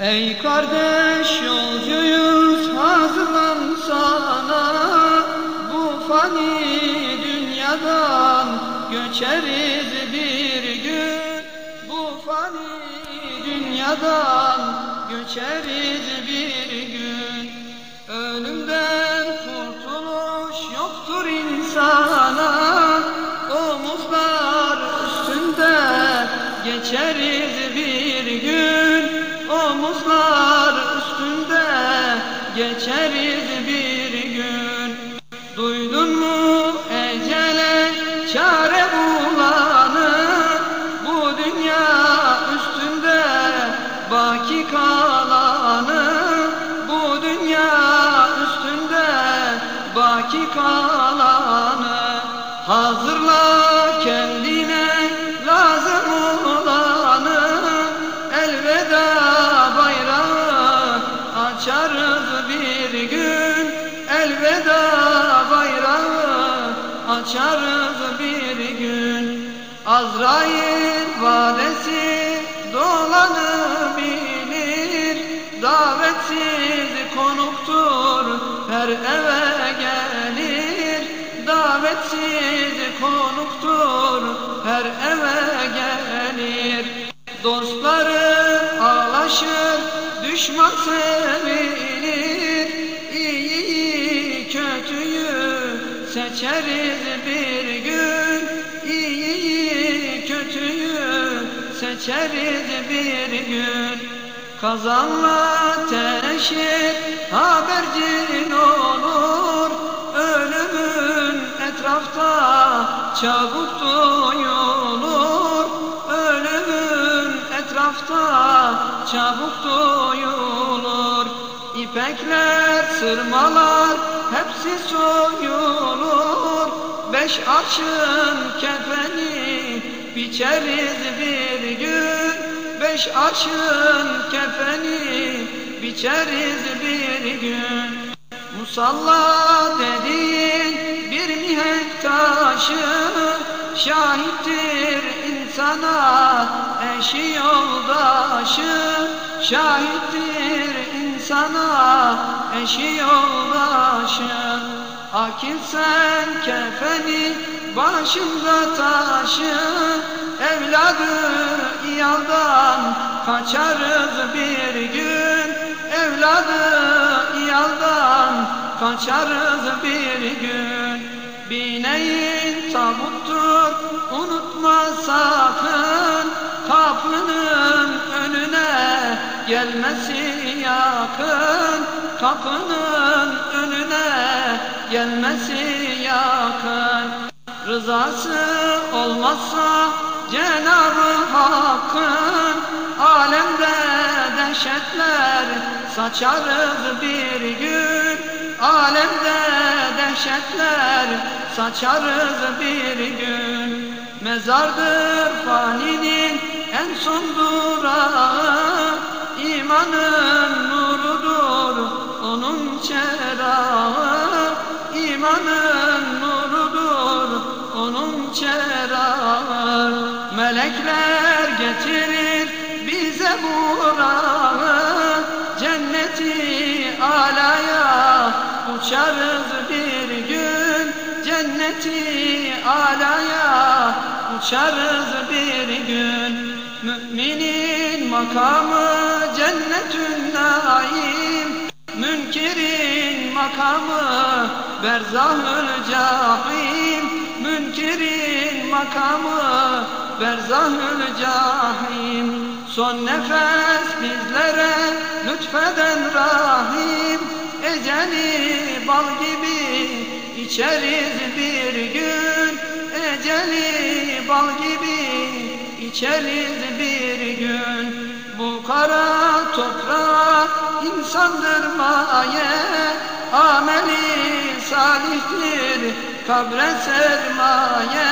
Ey kardeş yolcuyuz hazırlan sana. Bu fani dünyadan göçeriz bir gün. Bu fani dünyadan göçeriz bir gün kalanı Hazırla kendine lazım olanı. Elveda bayrağı açarız bir gün. Elveda bayrağı açarız bir gün. Azrail vadesi dolanı bilir. Davetsiz konuktur her eve konuktur her eve gelir. Dostları ağlaşır düşman sevilir İyiyi kötüyü seçeriz bir gün. İyiyi kötüyü seçeriz bir gün. Kazanla teşhir habercin olur etrafta çabuk duyulur Ölümün etrafta çabuk duyulur İpekler, sırmalar hepsi soyulur. Beş arşın kefeni biçeriz bir gün. Beş arşın kefeni biçeriz bir gün. Musalla dediğin taşı Şahittir insana eşi yoldaşı Şahittir insana eşi yoldaşı. Akil sen kefeni başında taşı Evladı iyaldan kaçarız bir gün. Evladı iyaldan kaçarız bir gün Bineğin tabuttur unutma sakın. Kapının önüne gelmesi yakın. Kapının önüne gelmesi yakın. Rızası olmazsa Cenab-ı Hakk'ın. Alemde dehşetler saçarız bir gün. Alemde dehşetler saçarız bir gün. Mezardır faninin en son durağı. İmanın nurudur onun çerağı. İmanın nurudur onun çerağı. Melekler getirir bize burağı Cenneti alaya uçarız bir gün. Müminin makamı cennetün naim Münkerin makamı berzahül cahim. Münkerin makamı berzahül cahim. Son nefes bizlere lütfeden rahim. Eceli bal gibi içeriz bir gün. Eceli bal gibi içeriz bir gün. Bu kara toprağa insandır maye Ameli salihtir kabre sermaye.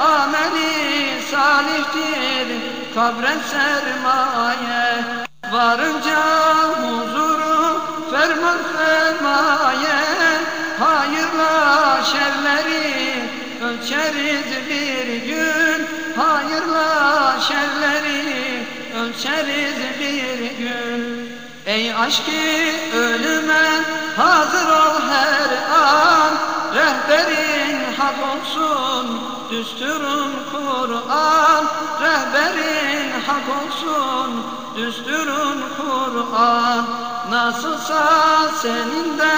Ameli salihtir kabre sermaye. Varınca ölçeriz bir gün Hayırla şerleri ölçeriz bir gün. Ey aşkı ölüme hazır ol her an Rehberin hak olsun düsturun Kur'an. Rehberin hak olsun düsturun Kur'an Nasılsa senin de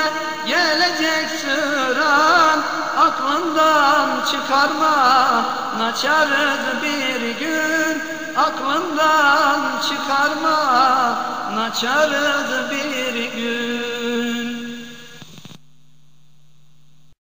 gelecek sıran Aklından çıkarma naçarız bir gün. Aklından çıkarma naçarız bir gün